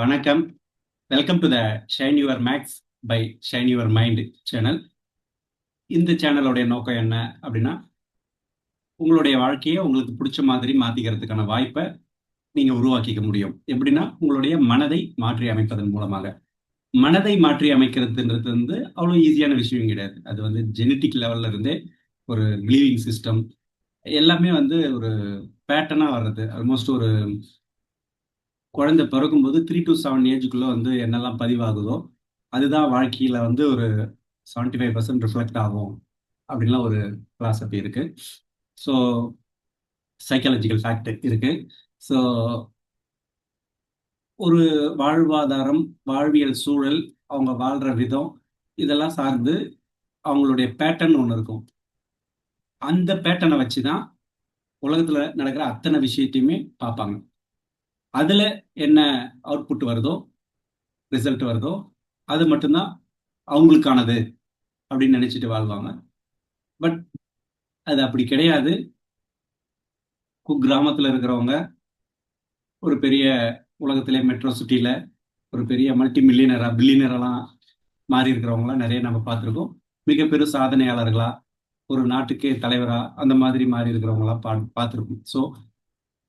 வணக்கம். Welcome to the shine your max by shine your mind channel இந்த சேனலோடைய நோக்கம் என்ன அப்படின்னா உங்களுடைய வாழ்க்கையை உங்களுக்கு பிடிச்ச மாதிரி மாற்றிக்கிறதுக்கான வாய்ப்பை நீங்கள் உருவாக்கிக்க முடியும். எப்படின்னா உங்களுடைய மனதை மாற்றி அமைப்பதன் மூலமாக. மனதை மாற்றி அமைக்கிறதுன்றது வந்து அவ்வளோ ஈஸியான விஷயம் கிடையாது. அது வந்து ஜெனட்டிக் லெவல்ல இருந்தே ஒரு பிலீவிங் சிஸ்டம் எல்லாமே வந்து ஒரு பேட்டர்னாக வர்றது. ஆல்மோஸ்ட் ஒரு குழந்தை பிறக்கும்போது த்ரீ டு செவன் ஏஜுக்குள்ளே வந்து என்னெல்லாம் பதிவாகுதோ அதுதான் வாழ்க்கையில் வந்து ஒரு செவன்ட்டி ஃபைவ் பர்சன்ட் ரிஃப்ளெக்ட் ஆகும் அப்படின்லாம் ஒரு ஃபிலாசபி இருக்கு. ஸோ சைக்காலஜிக்கல் ஃபேக்ட் இருக்கு. ஸோ ஒரு வாழ்வாதாரம் வாழ்வியல் சூழல் அவங்க வாழ்கிற விதம் இதெல்லாம் சார்ந்து அவங்களுடைய பேட்டர்ன் ஒன்று இருக்கும். அந்த பேட்டர்னை வச்சு தான் உலகத்தில் நடக்கிற அத்தனை விஷயத்தையுமே பார்ப்பாங்க. அதில் என்ன அவுட்புட் வருதோ ரிசல்ட் வருதோ அது மட்டும்தான் அவங்களுக்கானது அப்படின்னு நினச்சிட்டு வாழ்வாங்க. பட் அது அப்படி கிடையாது. குக்கிராமத்தில் இருக்கிறவங்க ஒரு பெரிய உலகத்திலே மெட்ரோ சிட்டியில் ஒரு பெரிய மல்டி மில்லியனராக பில்லியனரெல்லாம் மாறி இருக்கிறவங்களாம் நிறைய நம்ம பார்த்துருக்கோம். மிகப்பெரு சாதனையாளர்களாக ஒரு நாட்டுக்கே தலைவராக அந்த மாதிரி மாறி இருக்கிறவங்களாம் பா பார்த்துருக்கோம். ஸோ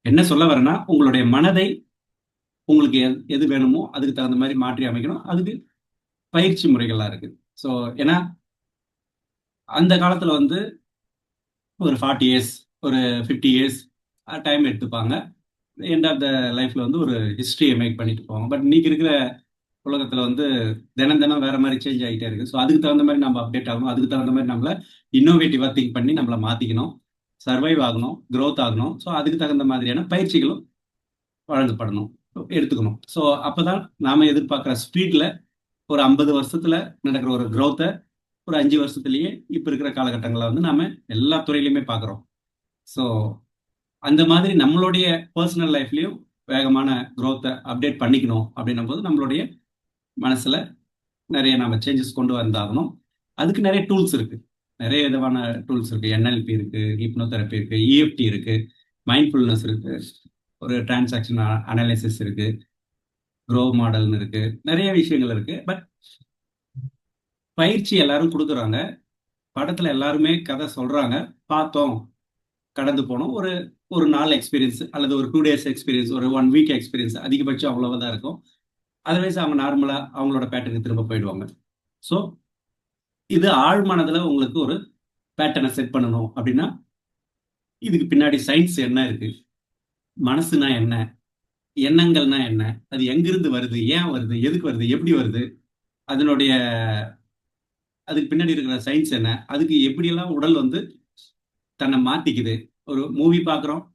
என்ன சொல்ல வரேன்னா உங்களுடைய மனதை உங்களுக்கு எது வேணுமோ அதுக்கு தகுந்த மாதிரி மாற்றி அமைக்கணும். அதுக்கு பயிற்சி முறைகள்லாம் இருக்கு. ஸோ ஏன்னா அந்த காலத்தில் வந்து ஒரு ஃபார்ட்டி இயர்ஸ் ஒரு ஃபிஃப்டி இயர்ஸ் டைம் எடுத்துப்பாங்க. எண்ட் ஆஃப் த லைஃப்ல வந்து ஒரு ஹிஸ்ட்ரியை மேக் பண்ணிட்டு போவாங்க. பட் இன்னைக்கு இருக்கிற உலகத்தில் வந்து தினம் தினம் வேற மாதிரி சேஞ்ச் ஆகிட்டே இருக்கு. ஸோ அதுக்கு தகுந்த மாதிரி நம்ம அப்டேட் ஆகணும். அதுக்கு தகுந்த மாதிரி நம்மளை இன்னோவேட்டிவாக திங்க் பண்ணி நம்மளை மாற்றிக்கணும் சர்வைவ் ஆகணும் க்ரோத் ஆகணும். ஸோ அதுக்கு தகுந்த மாதிரியான பயிற்சிகளும் வழங்கப்படணும். எடுத்துக்கணும். ஸோ அப்போதான் நாம எதிர்பார்க்குற ஸ்பீடில் ஒரு ஐம்பது வருஷத்துல நடக்கிற ஒரு க்ரோத்தை ஒரு அஞ்சு வருஷத்துலேயே இப்போ இருக்கிற காலகட்டங்களில் வந்து நாம எல்லா துறையிலையுமே பார்க்குறோம். ஸோ அந்த மாதிரி நம்மளுடைய பர்சனல் லைஃப்லையும் வேகமான க்ரோத்தை அப்டேட் பண்ணிக்கணும் அப்படின்னும் போது நம்மளுடைய மனசில் நிறைய நம்ம சேஞ்சஸ் கொண்டு வந்தாகணும். அதுக்கு நிறைய டூல்ஸ் இருக்குது நிறைய விதமான டூல்ஸ் இருக்குது என்எல்பி இருக்குது ஹிப்னோதெரப்பி இருக்குது இஎஃப்டி இருக்குது மைண்ட்ஃபுல்னஸ் இருக்குது ஒரு டிரான்சாக்ஷன் அனாலிசிஸ் இருக்குது க்ரோ மாடல்னு இருக்குது நிறைய விஷயங்கள் இருக்குது பட் பயிற்சி எல்லாரும் கொடுக்குறாங்க. படத்தில் எல்லாருமே கதை சொல்கிறாங்க பார்த்தோம் கடந்து போனோம். ஒரு ஒரு நாள் எக்ஸ்பீரியன்ஸ் அல்லது ஒரு டூ டேஸ் எக்ஸ்பீரியன்ஸ் ஒரு ஒன் வீக் எக்ஸ்பீரியன்ஸ் அதிகபட்சம் அவ்வளவுதான் இருக்கும். அதர்வைஸ் அவங்க நார்மலாக அவங்களோட பேட்டர்னுக்கு திரும்ப போயிடுவாங்க. ஸோ இது ஆழ்மனதுல உங்களுக்கு ஒரு பேட்டர்னை செட் பண்ணணும். அப்படின்னா இதுக்கு பின்னாடி சயின்ஸ் என்ன இருக்கு? மனசுனா என்ன? எண்ணங்கள்னா என்ன? அது எங்கிருந்து வருது? ஏன் வருது? எதுக்கு வருது? எப்படி வருது? அதனுடைய அதுக்கு பின்னாடி இருக்கிற சயின்ஸ் என்ன? அதுக்கு எப்படியெல்லாம் உடல் வந்து தன்னை மாத்திக்குது? ஒரு மூவி பார்க்குறோம்.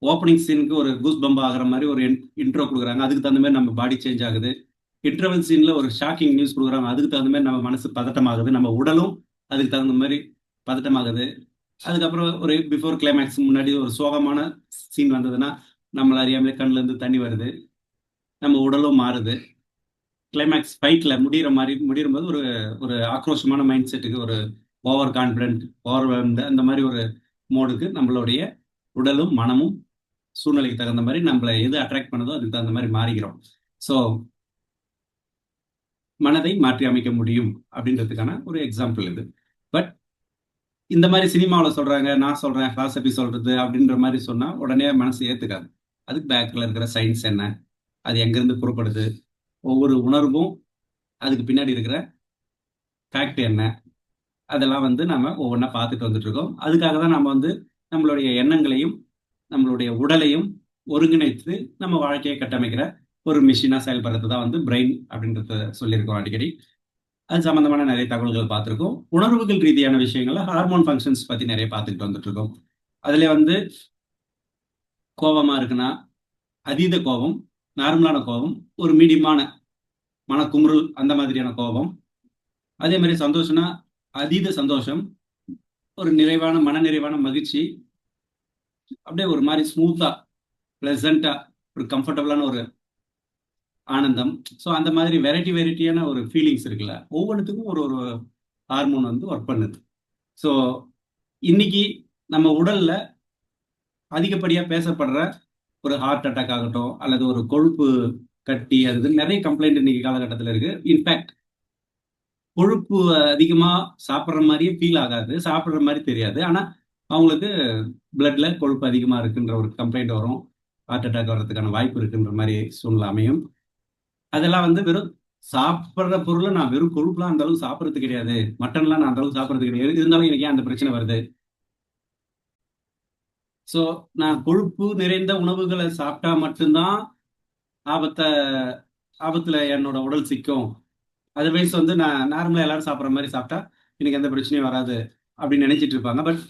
ஓப்பனிங் சீனுக்கு ஒரு கூஸ் பம்ப் ஆகிற மாதிரி ஒரு இன்ட்ரோ கொடுக்குறாங்க. அதுக்கு தகுந்த மாதிரி நம்ம பாடி சேஞ்ச் ஆகுது. இன்டர்வல் சீனில் ஒரு ஷாக்கிங் நியூஸ் கொடுக்குறாங்க. அதுக்கு தகுந்த மாதிரி நம்ம மனசு பதட்டமாகுது நம்ம உடலும் அதுக்கு தகுந்த மாதிரி பதட்டமாகுது. அதுக்கப்புறம் ஒரு பிஃபோர் கிளைமேக்ஸ் முன்னாடி ஒரு சோகமான சீன் வந்ததுன்னா நம்மள அறியாமலே கண்ணுல இருந்து தண்ணி வருது. நம்ம உடலும் மாறுது. கிளைமேக்ஸ் ஃபைட்ல முடிகிற மாதிரி முடியும் போது ஒரு ஒரு ஆக்ரோஷமான மைண்ட் செட்டுக்கு ஒரு ஓவர் கான்ஃபிடென்ட் ஓவர் அந்த மாதிரி ஒரு மோடுக்கு நம்மளுடைய உடலும் மனமும் சூழ்நிலைக்கு தகுந்த மாதிரி நம்மளை எது அட்ராக்ட் பண்ணதோ அதுக்கு தகுந்த மாதிரி மாறிக்கிறோம். ஸோ மனதை மாற்றி அமைக்க முடியும் அப்படின்றதுக்கான ஒரு எக்ஸாம்பிள் இது. பட் இந்த மாதிரி சினிமாவில் சொல்றாங்க நான் சொல்றேன் ஃபிலாசபி சொல்றது அப்படின்ற மாதிரி சொன்னால் உடனே மனசு ஏற்றுக்காது அதுக்கு பேக்கில் இருக்கிற சயின்ஸ் என்ன அது எங்கேருந்து புறப்படுது ஒவ்வொரு உணர்வும் அதுக்கு பின்னாடி இருக்கிற ஃபேக்ட் என்ன அதெல்லாம் வந்து நம்ம ஒவ்வொன்றா பார்த்துட்டு வந்துட்டுருக்கோம் அதுக்காக தான் நம்ம வந்து நம்மளுடைய எண்ணங்களையும் நம்மளுடைய உடலையும் ஒருங்கிணைத்து நம்ம வாழ்க்கையை கட்டமைக்கிற ஒரு மிஷினாக செயல்படுறது தான் வந்து பிரெயின் அப்படின்றத சொல்லியிருக்கோம் அடிக்கடி. அது சம்மந்தமான நிறைய தகவல்கள் பார்த்துருக்கோம். உணர்வுகள் ரீதியான விஷயங்கள்ல ஹார்மோன் ஃபங்க்ஷன்ஸ் பற்றி நிறைய பார்த்துக்கிட்டு வந்துட்டு இருக்கோம் அதில் வந்து கோபமாக இருக்குன்னா அதீத கோபம் நார்மலான கோபம் ஒரு மீடியமான மனக்குமுறல் அந்த மாதிரியான கோபம். அதே மாதிரி சந்தோஷம்னா அதீத சந்தோஷம் ஒரு நிறைவான மன நிறைவான மகிழ்ச்சி அப்படியே ஒரு மாதிரி ஸ்மூத்தா பிளசண்டா ஒரு கம்ஃபர்டபுளான ஒரு ஆனந்தம். ஸோ அந்த மாதிரி வெரைட்டி வெரைட்டியான ஒரு ஃபீலிங்ஸ் இருக்குல்ல ஒவ்வொன்றுத்துக்கும் ஒரு ஒரு ஹார்மோன் வந்து ஒர்க் பண்ணுது. ஸோ இன்னைக்கு நம்ம உடல்ல அதிகப்படியாக பேசப்படுற ஒரு ஹார்ட் அட்டாக் ஆகட்டும் அல்லது ஒரு கொழுப்பு கட்டி அது நிறைய கம்ப்ளைண்ட் இன்னைக்கு காலகட்டத்தில் இருக்கு. இன்ஃபேக்ட் கொழுப்பு அதிகமாக சாப்பிட்ற மாதிரியே ஃபீல் ஆகாது சாப்பிட்ற மாதிரி தெரியாது. ஆனால் அவங்களுக்கு பிளட்ல கொழுப்பு அதிகமாக இருக்குன்ற ஒரு கம்ப்ளைண்ட் வரும். ஹார்ட் அட்டாக் வர்றதுக்கான வாய்ப்பு இருக்குன்ற மாதிரி சூழ்நிலை அமையும். அதெல்லாம் வந்து வெறும் சாப்பிட்ற பொருளை நான் வெறும் கொழுப்புலாம் அந்த அளவுக்கு சாப்பிட்றது கிடையாது. மட்டன்லாம் நான் அந்த அளவுக்கு சாப்பிட்றது கிடையாது. இருந்தாலும் எனக்கு ஏன் அந்த பிரச்சனை வருது? ஸோ நான் கொழுப்பு நிறைந்த உணவுகளை சாப்பிட்டா மட்டும்தான் ஆபத்தை ஆபத்துல என்னோட உடல் சிக்கும். அதர்வைஸ் வந்து நான் நார்மலாக எல்லாரும் சாப்பிட்ற மாதிரி சாப்பிட்டா எனக்கு எந்த பிரச்சனையும் வராது அப்படின்னு நினைச்சிட்டு இருப்பாங்க. பட்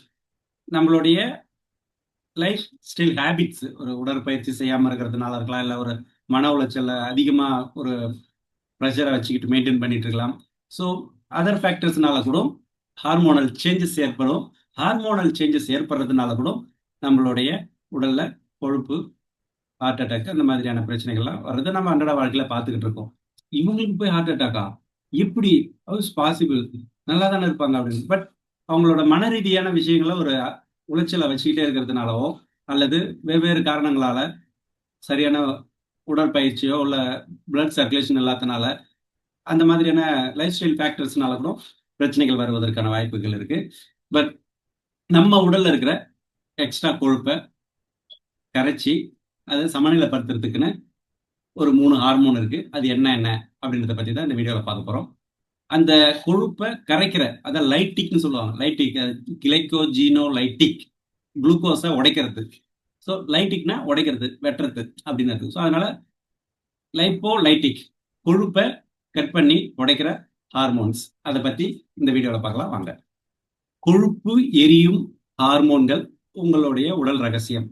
நம்மளுடைய லைஃப் ஸ்டைல் ஹேபிட்ஸ் ஒரு உடற்பயிற்சி செய்யாமல் இருக்கிறதுனால இருக்கலாம் இல்லை ஒரு மன உளைச்சலை அதிகமா ஒரு ப்ரெஷரை வச்சுக்கிட்டு மெயின்டைன் பண்ணிட்டு இருக்கலாம். ஸோ அதர் ஃபேக்டர்ஸ்னால கூட ஹார்மோனல் சேஞ்சஸ் ஏற்படும். ஹார்மோனல் சேஞ்சஸ் ஏற்படுறதுனால கூட நம்மளுடைய உடல்ல கொழுப்பு ஹார்ட் அட்டாக் அந்த மாதிரியான பிரச்சனைகள்லாம் வர்றதை நம்ம அன்றாட வாழ்க்கையில பார்த்துக்கிட்டு இருக்கோம். இவங்களுக்கு போய் ஹார்ட் அட்டாக்கா எப்படி? Oh, இஸ் பாசிபிள் நல்லா தானே இருப்பாங்க அப்படின்னு. பட் அவங்களோட மன ரீதியான விஷயங்களை ஒரு உளைச்சலை வச்சுக்கிட்டே இருக்கிறதுனாலவோ அல்லது வெவ்வேறு காரணங்களால சரியான உடற்பயிற்சியோ இல்லை பிளட் சர்க்குலேஷன் இல்லாதனால அந்த மாதிரியான லைஃப் ஸ்டைல் ஃபேக்டர்ஸ்னால கூட பிரச்சனைகள் வருவதற்கான வாய்ப்புகள் இருக்கு. பட் நம்ம உடல்ல இருக்கிற எக்ஸ்ட்ரா கொழுப்பை கரைச்சி அதை சமநிலைப்படுத்துறதுக்குன்னு ஒரு மூணு ஹார்மோன் இருக்கு. அது என்ன என்ன அப்படின்றத பத்தி தான் இந்த வீடியோவில் பார்க்க போறோம். அந்த கொழுப்பை கரைக்கிற அதான் லைட்டிக்னு சொல்லுவாங்க. லைட்டிக் கிளைக்கோ ஜீனோ லைட்டிக் குளுக்கோஸை உடைக்கிறதுக்கு ஸோ லைட்டிக்னா உடைக்கிறது வெட்டுறது அப்படின்னு இருக்கு. ஸோ அதனால லைப்போ லைட்டிக் கொழுப்பை கட் பண்ணி உடைக்கிற ஹார்மோன்ஸ் அதை பத்தி இந்த வீடியோவில் பார்க்கலாம். வாங்க. கொழுப்பு எரியும் ஹார்மோன்கள் உங்களுடைய உடல் ரகசியம்.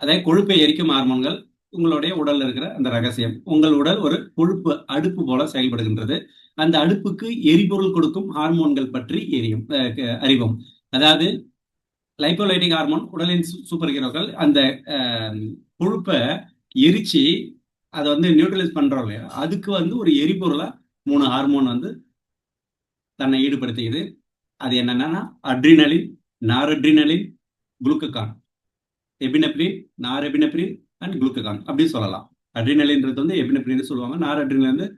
அதே கொழுப்பை எரிக்கும் ஹார்மோன்கள் உங்களுடைய உடல்ல இருக்கிற அந்த ரகசியம். உங்கள் உடல் ஒரு கொழுப்பு அடுப்பு போல செயல்படுகின்றது. அந்த அடுப்புக்கு எரிபொருள் கொடுக்கும் ஹார்மோன்கள் பற்றி எரியும் அறிவோம். அதாவது லைப்போலைட்டிங் ஹார்மோன் உடலின் சூப்பர் ஹீரோக்கள் அந்த கொழுப்பை எரிச்சு அதை வந்து நியூட்ரலைஸ் பண்றோம் இல்லையா? அதுக்கு வந்து ஒரு எரிபொருளாக மூணு ஹார்மோன் வந்து தன்னை ஈடுபடுத்திக்குது அது என்னென்னா அட்ரினலின் நாரட்ரினலின் குளுக்ககான். எபினப்ரின் நார் எபினப்ரின் அண்ட் குளுக்ககான் அப்படின்னு சொல்லலாம். அட்ரினலின்றது வந்து எபினப்ரின்னு சொல்லுவாங்க. நார் அட்ரினல் வந்து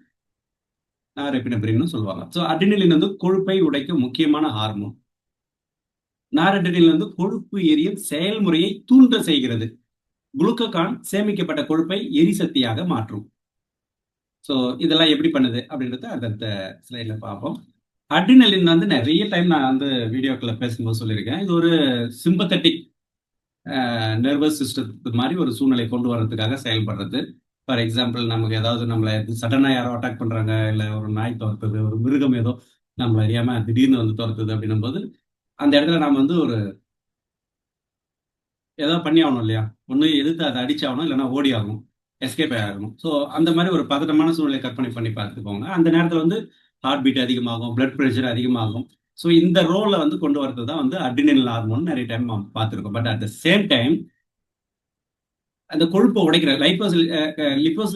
நார் எபினப்ரின்னு சொல்லுவாங்க. ஸோ அட்ரினலின் வந்து கொழுப்பை உடைக்கும் முக்கியமான ஹார்மோன். நார் வந்து கொழுப்பு எரியும் செயல்முறையை தூண்ட செய்கிறது. குளுக்ககான் சேமிக்கப்பட்ட கொழுப்பை எரிசக்தியாக மாற்றும். ஸோ இதெல்லாம் எப்படி பண்ணுது அப்படின்றத அடுத்த ஸ்லைட்ல பார்ப்போம். அட்ரினலின் வந்து நிறைய டைம் நான் வந்து வீடியோக்களை பேசும்போது சொல்லியிருக்கேன். இது ஒரு சிம்பத்தட்டிக் நர்வஸ் சிஸ்டத்துக்கு மாதிரி ஒரு சூழ்நிலை கொண்டு வர்றதுக்காக செயல்படுறது. ஃபார் எக்ஸாம்பிள் நமக்கு ஏதாவது நம்மளை சடனாக யாரோ அட்டாக் பண்ணுறாங்க இல்லை ஒரு நாய் துரத்துது ஒரு மிருகம் ஏதோ நம்மளை அறியாமல் திடீர்னு வந்து துரத்துது அப்படின்னும் போது அந்த இடத்துல நாம் வந்து ஒரு ஏதோ பண்ணி ஆகணும் இல்லையா? ஒன்று எதிர்த்து அதை அடிச்சாகணும் இல்லைன்னா ஓடி ஆகணும் எஸ்கேப் ஆகணும் ஸோ அந்த மாதிரி ஒரு பதட்டமான சூழ்நிலை கற்பனை பண்ணி பார்த்துக்கோங்க அந்த நேரத்தில் வந்து ஹார்ட் பீட் அதிகமாகும் பிளட் ப்ரெஷர் அதிகமாகும். ஸோ இந்த ரோலை வந்து கொண்டு வரது தான் வந்து அட்ரினல் ஹார்மோன் நிறைய டைம் பார்த்துருக்கோம். But at the same time அந்த கொழுப்பை உடைக்கிற லைப்போஸ் லிப்போஸ்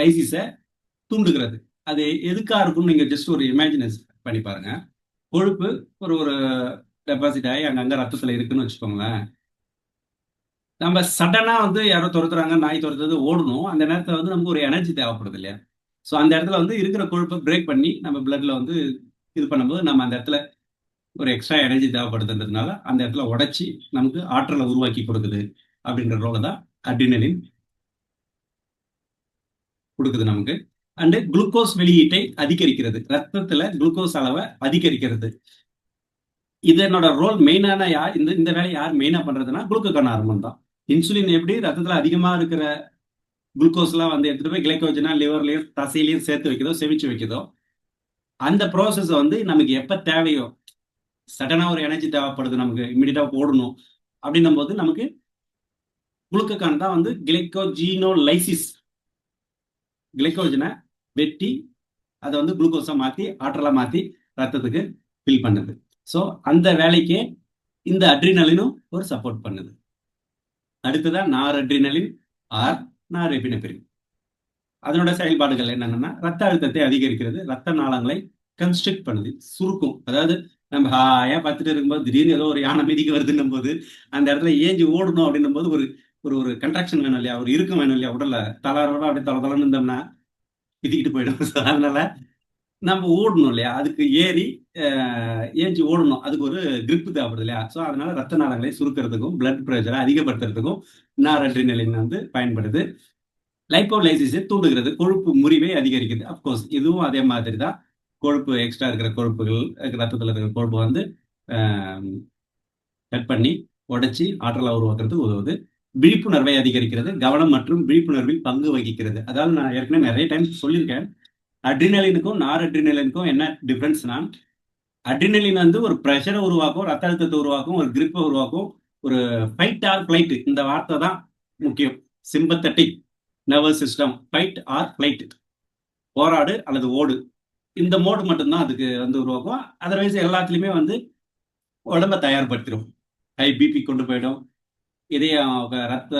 லைசிஸை தூண்டுகிறது. அது எதுக்காக இருக்கும்னு நீங்கள் ஜஸ்ட் ஒரு இமேஜினஸ் பண்ணி பாருங்க. கொழுப்பு ஒரு ஒரு டெபாசிட் ஆகி அங்கங்கே ரத்தத்தில் இருக்குன்னு வச்சுக்கோங்களேன். நம்ம சடனாக வந்து யாரோ துரத்துறாங்க நாய் துரத்துறது ஓடணும். அந்த நேரத்தில் வந்து நமக்கு ஒரு எனர்ஜி தேவைப்படுது இல்லையா? ஸோ அந்த இடத்துல வந்து இருக்கிற கொழுப்பை பிரேக் பண்ணி நம்ம பிளட்ல வந்து இது பண்ணும்போது நம்ம அந்த இடத்துல ஒரு எக்ஸ்ட்ரா எனர்ஜி தேவைப்படுதுன்றதுனால அந்த இடத்துல உடைச்சி நமக்கு ஆற்றலை உருவாக்கி கொடுக்குது அப்படின்ற ரோலை தான் அட்ரினலின் கொடுக்குது நமக்கு. அண்டு குளுக்கோஸ் வெளியீட்டை அதிகரிக்கிறது. ரத்தத்துல குளுக்கோஸ் அளவை அதிகரிக்கிறது. இதனோட ரோல் மெயினான யார் இந்த இந்த வேலையை யார் மெயினா பண்றதுன்னா குளுக்கோகான் ஹார்மோன் தான். இன்சுலின் எப்படி ரத்தத்துல அதிகமா இருக்கிற குளுக்கோஸ்லாம் வந்து எடுத்துட்டு போய் கிளைக்கோஜனா லிவர்லயும் தசையிலையும் சேர்த்து வைக்கிறதோ செவிச்சு வைக்கிறதோ அந்த ப்ராசஸ் வந்து நமக்கு எப்ப தேவையோ சடனா ஒரு எனர்ஜி தேவைப்படுது நமக்கு இம்மிடியா போடணும் அப்படின்னும் போது நமக்கு குளுக்கோகான் தான் வந்து கிளைக்கோஜீனோ லைசிஸ் கிளைக்கோஜனை வெட்டி அதை வந்து குளுக்கோஸா மாத்தி ஆற்றலா மாத்தி ரத்தத்துக்கு ஃபில் பண்ணுது. ஸோ அந்த வேலைக்கு இந்த அட்ரினலினும் ஒரு சப்போர்ட் பண்ணுது. அடுத்ததான் நார் அட்ரினலின் ஆர் நார் எபினெப்ரின் அதனோட செயல்பாடுகள் என்னென்னா ரத்த அழுத்தத்தை அதிகரிக்கிறது ரத்த நாளங்களை கன்ஸ்ட்ரக்ட் பண்ணுது சுருக்கும். அதாவது நம்ம ஹாயா பார்த்துட்டு இருக்கும்போது திடீர்னு ஏதோ ஒரு யானை மீதிக்கு வருதுன்னும் போது அந்த இடத்துல ஏஞ்சி ஓடணும் அப்படின்னும் போது ஒரு ஒரு ஒரு கன்ட்ராக்ஷன் வேணும் இல்லையா? ஒரு இருக்கும் வேணும் இல்லையா? உடல்ல தளரோட அப்படியே தள தளன்னு இருந்தோம்னா பிதிக்கிட்டு போயிடும். அதனால நம்ம ஓடணும் இல்லையா? அதுக்கு ஏறி ஏஞ்சி ஓடணும். அதுக்கு ஒரு கிரிப்பு தேவைப்படுது இல்லையா? ஸோ அதனால ரத்த நாளங்களை சுருக்கிறதுக்கும் பிளட் ப்ரெஷரை அதிகப்படுத்துறதுக்கும் நாரட்ரினலின் வந்து பயன்படுது. லைப்போலைசிஸை தூண்டுகிறது. கொழுப்பு முறிவை அதிகரிக்குது. அப்கோர்ஸ் இதுவும் அதே மாதிரி தான் கொழுப்பு எக்ஸ்ட்ரா இருக்கிற கொழுப்புகள் ரத்தத்தில் இருக்கிற கொழுப்பு வந்து கட் பண்ணி உடைச்சி ஆற்றலாக உருவாக்குறதுக்கு உதவுது. விழிப்புணர்வை அதிகரிக்கிறது. கவனம் மற்றும் விழிப்புணர்வில் பங்கு வகிக்கிறது. அதாவது நான் ஏற்கனவே நிறைய டைம் சொல்லியிருக்கேன். அட்ரினலினுக்கும் நார் அட்ரினலினுக்கும் என்ன டிஃப்ரென்ஸ்னா அட்ரினலின் வந்து ஒரு ப்ரெஷரை உருவாக்கும் ரத்த அழுத்தத்தை உருவாக்கும் ஒரு கிரிப்பை உருவாக்கும் ஒரு ஃபைட் ஆர் ஃபிளைட் இந்த வார்த்தை தான் முக்கியம். Sympathetic nervous system fight or flight போராடு அல்லது ஓடு. இந்த மோடு மட்டும்தான் அதுக்கு வந்து உருவாக்கும். அதர்வைஸ் எல்லாத்துலேயுமே வந்து உடம்ப தயார்படுத்திடும் ஹை பிபி கொண்டு போயிடும். இதய ரத்த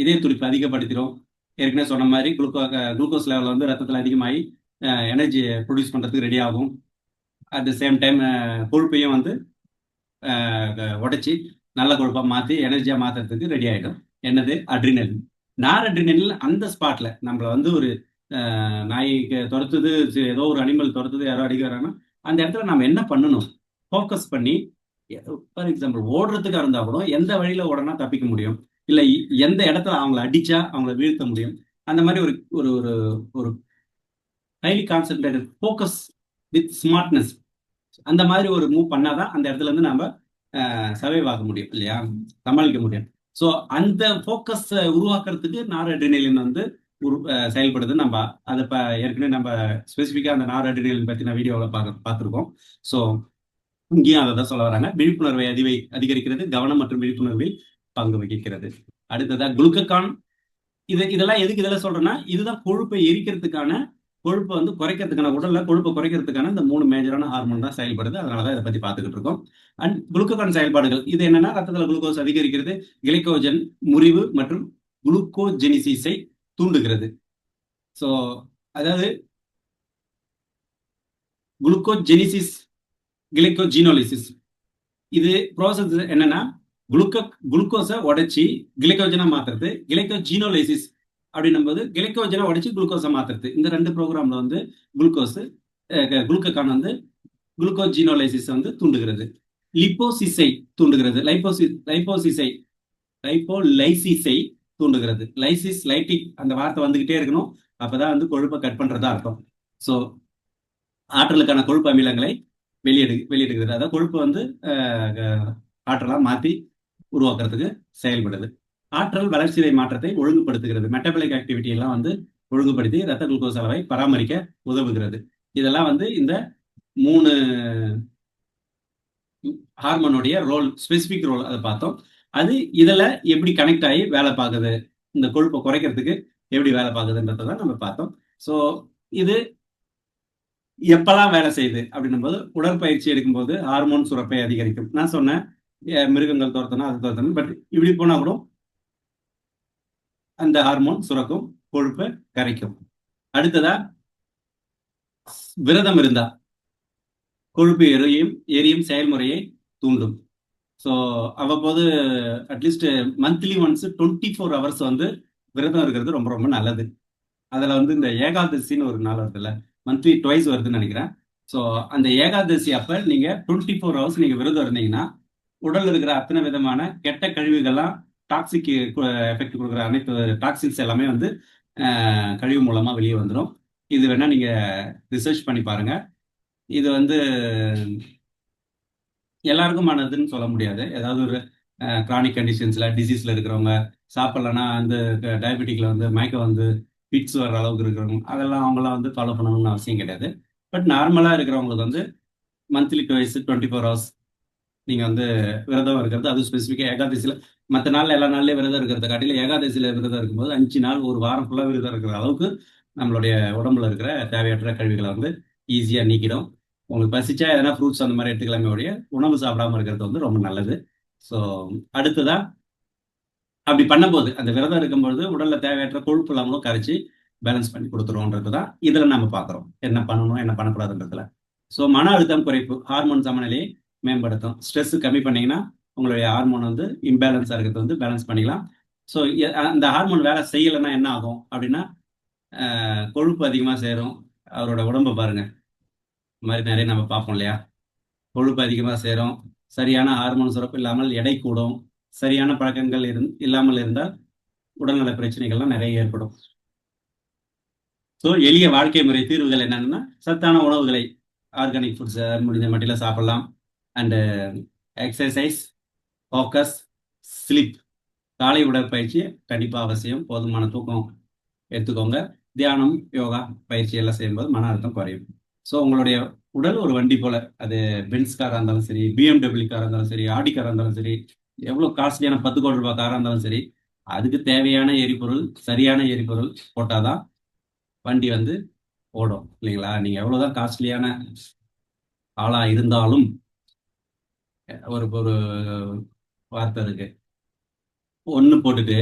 இதய துடிப்பு அதிகப்படுத்திடும் ஏற்கனவே சொன்ன மாதிரி குளுக்கோ குளுக்கோஸ் லெவல் வந்து ரத்தத்தில் அதிகமாகி எனர்ஜி ப்ரொடியூஸ் பண்ணுறதுக்கு ரெடி ஆகும். அட் த சேம் டைம் கொழுப்பையும் வந்து uh, உடைச்சி நல்ல கொழுப்பாக மாற்றி எனர்ஜியாக மாற்றுறதுக்கு ரெடி ஆகிடும் என்னது? அட்ரினல் நார் அட்ரினல் அந்த ஸ்பாட்டில் நம்மளை வந்து ஒரு uh, நாய்க்கு துரத்துது ஏதோ ஒரு அனிமல் துரத்துது யாரோ அடிக்கிறாங்கன்னா அந்த இடத்துல நம்ம என்ன பண்ணணும்? ஃபோக்கஸ் பண்ணி ஃபார் எக்ஸாம்பிள் ஓடுறதுக்காக இருந்தால் கூட எந்த வழியில் ஓடனா தப்பிக்க முடியும்? இல்லை இ- எந்த இடத்துல அவங்கள அடித்தா அவங்கள வீழ்த்த முடியும்? அந்த மாதிரி ஒரு ஒரு ஒரு ஒரு highly concentrated focus with smartness அந்த மாதிரி ஒரு மூவ் பண்ணாதான் அந்த இடத்துல இருந்து நம்ம சர்வைவ் ஆக முடியும் இல்லையா? சமாளிக்க முடியும். ஸோ அந்த ஃபோக்கஸ் உருவாக்குறதுக்கு நாரடினிலின் வந்து உரு அஹ் செயல்படுது. நம்ம அதை இப்போ ஏற்கனவே நம்ம ஸ்பெசிஃபிக்காக அந்த நாரடினிலின் பற்றின வீடியோவில் பார்க்க பார்த்துருக்கோம். ஸோ இங்கேயும் அதை தான் சொல்ல வராங்க. விழிப்புணர்வை அதிவை அதிகரிக்கிறது கவனம் மற்றும் விழிப்புணர்வில் பங்கு வகிக்கிறது. அடுத்ததா குளுக்கக்கான் இது இதெல்லாம் எதுக்கு இதெல்லாம் சொல்றேன்னா இதுதான் கொழுப்பை எரிக்கிறதுக்கான கொழுப்பை வந்து குறைக்கிறதுக்கான உடல்ல கொழுப்பை குறைக்கிறதுக்கான இந்த மூணு மேஜரான ஹார்மோன் தான் செயல்படுது. அதனால தான் இதை பத்தி பார்த்துக்கிட்டு இருக்கோம். அண்ட் குளுக்கோகான் செயல்பாடுகள். இது என்னன்னா ரத்தத்துல குளுக்கோஸ் அதிகரிக்கிறது கிளைக்கோஜன் முறிவு மற்றும் குளுக்கோஜெனிசிஸை தூண்டுகிறது. ஸோ அதாவது குளுக்கோஜெனிசிஸ் கிளைக்கோஜினோலிசிஸ் இது ப்ராசஸ் என்னன்னா குளுக்கோ குளுக்கோஸை உடைச்சி கிளைக்கோஜனா மாத்துறது. கிளைக்கோஜீனோலைசிஸ் அப்படின்னும் போது கிளைக்கோஜனை உடைச்சி குளுக்கோஸை மாத்துறது. இந்த ரெண்டு ப்ரோக்ராம்ல வந்து குளுக்கோஸ் குளுக்கோகான் வந்து குளுக்கோஜினோலைசிஸ் வந்து தூண்டுகிறது. லிப்போசிஸை தூண்டுகிறது. லைப்போசி லைப்போசிஸை லைப்போலைசிஸை தூண்டுகிறது. லைசிஸ் லைட்டிக் அந்த வார்த்தை வந்துகிட்டே இருக்கணும். அப்பதான் வந்து கொழுப்பை கட் பண்றதா இருக்கும். ஸோ ஆற்றலுக்கான கொழுப்பு அமிலங்களை வெளியெடு வெளியிடுகிறது. அதாவது கொழுப்பு வந்து அஹ், மாற்றி உருவாக்குறதுக்கு செயல்படுது. ஆற்றல் வளர்ச்சிதை மாற்றத்தை ஒழுங்குபடுத்துகிறது. மெட்டபலிக் ஆக்டிவிட்டி எல்லாம் வந்து ஒழுங்குபடுத்தி ரத்த குளுக்கோஸ் அளவை பராமரிக்க உதவுகிறது. இதெல்லாம் வந்து இந்த மூணு ஹார்மோனுடைய ரோல் ஸ்பெசிபிக் ரோல் அதை பார்த்தோம். அது இதில் எப்படி கனெக்ட் ஆகி வேலை பார்க்குது? இந்த கொழுப்பை குறைக்கிறதுக்கு எப்படி வேலை பார்க்குதுன்றதை தான் நம்ம பார்த்தோம். ஸோ இது எப்பெல்லாம் வேலை செய்யுது அப்படின்னும் போது உடற்பயிற்சி எடுக்கும்போது ஹார்மோன் சுரப்பை அதிகரிக்கும். நான் சொன்னேன் மிருகங்கள் துரத்தணும் அது துரத்தணும் பட் இப்படி போனால் கூட அந்த ஹார்மோன் சுரக்கும் கொழுப்பை கரைக்கும். அடுத்ததா விரதம் இருந்தா கொழுப்பு எரியும் எரியும் செயல்முறையை தூண்டும். ஸோ அவ்வப்போது at least monthly once twenty four hours வந்து விரதம் இருக்கிறது ரொம்ப ரொம்ப நல்லது. அதில் வந்து இந்த ஏகாதசின்னு ஒரு நாள் வருதுல்ல மந்த்லி டுவைஸ் வருதுன்னு நினைக்கிறேன். ஸோ அந்த ஏகாதசி அப்போ நீங்கள் டுவெண்ட்டி ஃபோர் ஹவர்ஸ் நீங்கள் விரதம் இருந்தீங்கன்னா உடல் இருக்கிற அத்தனை விதமான கெட்ட கழிவுகள்லாம் டாக்ஸிக் எஃபெக்ட் கொடுக்குற அனைத்து டாக்ஸின்ஸ் எல்லாமே வந்து கழிவு மூலமாக வெளியே வந்துடும் இது வேணால் நீங்கள் ரிசர்ச் பண்ணி பாருங்க. இது வந்து எல்லாருக்குமானதுன்னு சொல்ல முடியாது. ஏதாவது ஒரு கிரானிக் கண்டிஷன்ஸில் டிசீஸில் இருக்கிறவங்க சாப்பிட்லனா வந்து டயபெட்டிக்கில் வந்து மயக்கம் வந்து பிட்ஸ் வர்ற அளவுக்கு இருக்கிறவங்க அதெல்லாம் அவங்களாம் வந்து ஃபாலோ பண்ணணும்னு அவசியம் கிடையாது. பட் நார்மலாக இருக்கிறவங்களுக்கு வந்து monthly twice twenty four hours நீங்கள் வந்து விரதம் இருக்கிறது அது ஸ்பெசிஃபிக்காக ஏகாதசியில் மற்ற நாளில் எல்லா நாள்லேயும் விரதம் இருக்கிறத. காட்டில ஏகாதசியில விரதம் இருக்கும்போது அஞ்சு நாள் ஒரு வாரம் ஃபுல்லா விரதம் இருக்கிற அளவுக்கு நம்மளுடைய உடம்புல இருக்கிற தேவையற்ற கழிவுகளை வந்து ஈஸியாக நீக்கிடும். உங்களுக்கு பசிச்சா எதனா ஃப்ரூட்ஸ் அந்த மாதிரி எடுத்துக்கலாமே உடைய உணவு சாப்பிடாம இருக்கிறது வந்து ரொம்ப நல்லது. ஸோ அடுத்ததான் அப்படி பண்ணும்போது அந்த விரதம் இருக்கும்பொழுது உடல்ல தேவையற்ற கொழுப்பு இல்லாமலும் கரைச்சி பேலன்ஸ் பண்ணி கொடுத்துருவோன்றது தான் இதுல நம்ம பார்க்குறோம். என்ன பண்ணணும் என்ன பண்ணக்கூடாதுன்றதுல. ஸோ மன அழுத்தம் குறைப்பு ஹார்மோன் சமநிலையை மேம்படுத்தும். ஸ்ட்ரெஸ் கம்மி பண்ணீங்கன்னா உங்களுடைய ஹார்மோன் வந்து இம்பேலன்ஸாக இருக்கிறது வந்து பேலன்ஸ் பண்ணிக்கலாம். ஸோ அந்த ஹார்மோன் வேலை செய்யலைன்னா என்ன ஆகும் அப்படின்னா கொழுப்பு அதிகமாக சேரும். அவரோட உடம்பை பாருங்க. இந்த மாதிரி நிறைய நம்ம பார்ப்போம் இல்லையா? கொழுப்பு அதிகமாக சேரும். சரியான ஹார்மோன் சுரப்பு இல்லாமல் எடை கூடும். சரியான பழக்கங்கள் இருந் இல்லாமல் இருந்தால் உடல்நல பிரச்சனைகள்லாம் நிறைய ஏற்படும். ஸோ எளிய வாழ்க்கை முறை தீர்வுகள் என்னென்னா சத்தான உணவுகளை ஆர்கானிக் ஃபுட்ஸ் முடிஞ்ச மட்டில் சாப்பிடலாம். அண்டு எக்ஸசைஸ் ஃபோக்கஸ் ஸ்லிப் காலை உடற்பயிற்சி கண்டிப்பாக அவசியம். போதுமான தூக்கம் எடுத்துக்கோங்க. தியானம் யோகா பயிற்சி எல்லாம் செய்யும்போது மன அழுத்தம் குறையும். ஸோ உங்களுடைய உடல் ஒரு வண்டி போல. அது பென்ஸ் காராக இருந்தாலும் சரி பிஎம்டபிள்யூ காராக இருந்தாலும் சரி ஆடி காராக இருந்தாலும் சரி எவ்வளோ காஸ்ட்லியான பத்து கோடி ரூபாய் காராக இருந்தாலும் சரி அதுக்கு தேவையான எரிபொருள் சரியான எரிபொருள் போட்டால் தான் வண்டி வந்து ஓடும். இல்லைங்களா? நீங்கள் எவ்வளோ தான் காஸ்ட்லியான ஆளாக இருந்தாலும் ஒரு ஒரு வார்த்தை இருக்கு ஒன்று போட்டுட்டு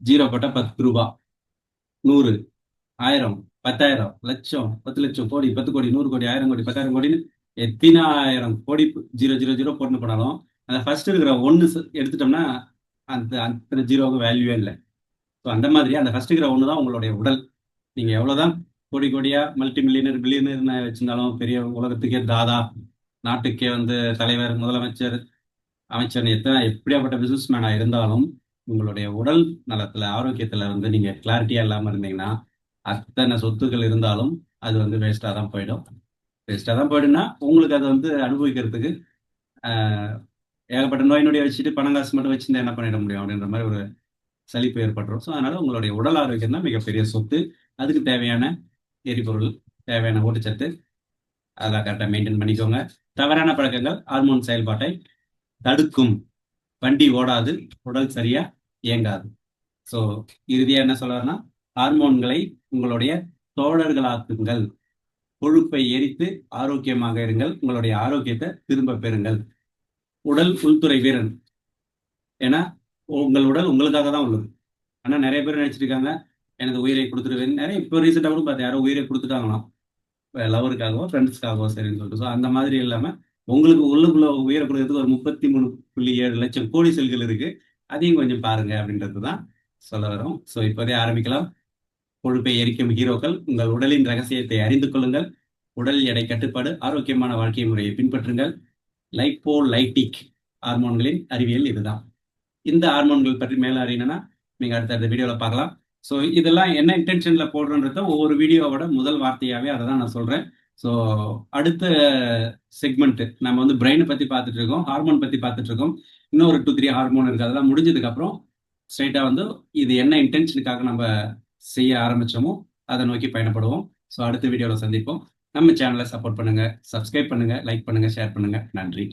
ஜீரோ போட்டா பத்து ரூபா. நூறு. ஆயிரம். பத்தாயிரம். லட்சம். பத்து லட்சம். கோடி. பத்து கோடி. நூறு கோடி. ஆயிரம் கோடி. பத்தாயிரம் கோடின்னு எத்தனாயிரம் கோடி ஜீரோ ஜீரோ ஜீரோ போட்டு போனாலும் அந்த ஃபர்ஸ்ட் இருக்கிற ஒன்று எடுத்துட்டோம்னா அந்த அத்தனை ஜீரோவுக்கு வேல்யூவே இல்லை. ஸோ அந்த மாதிரி அந்த ஃபர்ஸ்ட் இருக்கிற ஒன்று தான் உங்களுடைய உடல். நீங்கள் எவ்வளோதான் கோடி கோடியாக மல்டி மில்லியனர் பில்லியனர் வச்சிருந்தாலும் பெரிய உலகத்துக்கே தாதா. நாட்டுக்கே வந்து தலைவர் முதலமைச்சர் அமைச்சர் எத்தனை எப்படியாப்பட்ட பிசினஸ் மேனாக இருந்தாலும் உங்களுடைய உடல் நலத்துல ஆரோக்கியத்துல வந்து நீங்க கிளாரிட்டியா இல்லாம இருந்தீங்கன்னா அத்தனை சொத்துக்கள் இருந்தாலும் அது வந்து வேஸ்டா தான் போயிடும். வேஸ்டா தான் போயிடும்னா உங்களுக்கு அதை வந்து அனுபவிக்கிறதுக்கு ஏகப்பட்ட நோய் நொடியை வச்சுட்டு பணம் காசு மட்டும் வச்சிருந்தா என்ன பண்ணிட முடியும் அப்படின்ற மாதிரி ஒரு சலிப்பு ஏற்பட்டுரும். ஸோ அதனால உங்களுடைய உடல் ஆரோக்கியம் தான் மிகப்பெரிய சொத்து. அதுக்கு தேவையான எரிபொருள் தேவையான ஊட்டச்சத்து அதெல்லாம் கரெக்டாக மெயின்டைன் பண்ணிக்கோங்க. தவறான பழக்கங்கள் ஹார்மோன் செயல்பாட்டை தடுக்கும். வண்டி ஓடாது உடல் சரியா இயங்காது. ஸோ இறுதியா என்ன சொல்றாருன்னா ஹார்மோன்களை உங்களுடைய தோழர்களாக்குங்கள். கொழுப்பை எரித்து ஆரோக்கியமாக இருங்கள். உங்களுடைய ஆரோக்கியத்தை திரும்ப பெறுங்கள். உடல் உள்துறை வீரன். ஏன்னா உங்கள் உடல் உங்களுக்காக தான் உள்ளது. ஆனால் நிறைய பேர் நினைச்சிருக்காங்க எனது உயிரை கொடுத்துருவேன். நிறைய இப்போ ரீசெண்டாக கூட பார்த்து யாரோ உயிரை கொடுத்துட்டாங்களாம். லவருக்காகவோ ஃப்ரெண்ட்ஸ்க்காகவோ சரின்னு சொல்லிட்டு. ஸோ அந்த மாதிரி இல்லாமல் உங்களுக்கு உள்ளுக்குள்ள உயிரை ஒரு முப்பத்தி மூணு புள்ளி ஏழு லட்சம் கோடி செல்கள் இருக்கு. அதையும் கொஞ்சம் பாருங்க அப்படின்றது தான் சொல்ல வரோம். ஸோ இப்போதே ஆரம்பிக்கலாம். கொழுப்பை எரிக்கும் ஹீரோக்கள் உங்கள் உடலின் ரகசியத்தை அறிந்து கொள்ளுங்கள். உடல் எடை கட்டுப்பாடு ஆரோக்கியமான வாழ்க்கை முறையை பின்பற்றுங்கள். லைப்போ லைட்டிக் ஹார்மோன்களின் அறிவியல் இதுதான். இந்த ஹார்மோன்கள் பற்றி மேல அறியணும்னா நீங்க அடுத்தடுத்த வீடியோல பார்க்கலாம். ஸோ இதெல்லாம் என்ன இன்டென்ஷன்ல போடுறன்றத ஒவ்வொரு வீடியோவோட முதல் வார்த்தையாவே அதை தான் நான் சொல்றேன். ஸோ அடுத்த செக்மெண்ட் நம்ம வந்து பிரெயினை பற்றி பார்த்துட்டு இருக்கோம் ஹார்மோன் பற்றி பார்த்துட்டு இருக்கோம். இன்னும் ஒரு டூ த்ரீ ஹார்மோன் இருக்குது அதெல்லாம் முடிஞ்சதுக்கப்புறம் ஸ்ட்ரைட்டாக வந்து இது என்ன இன்டென்ஷனுக்காக நம்ம செய்ய ஆரம்பிச்சோமோ அதை நோக்கி பயணப்படுவோம். ஸோ அடுத்த வீடியோவில் சந்திப்போம். நம்ம சேனலை சப்போர்ட் பண்ணுங்கள் சப்ஸ்கிரைப் பண்ணுங்கள் லைக் பண்ணுங்கள் ஷேர் பண்ணுங்கள் நன்றி.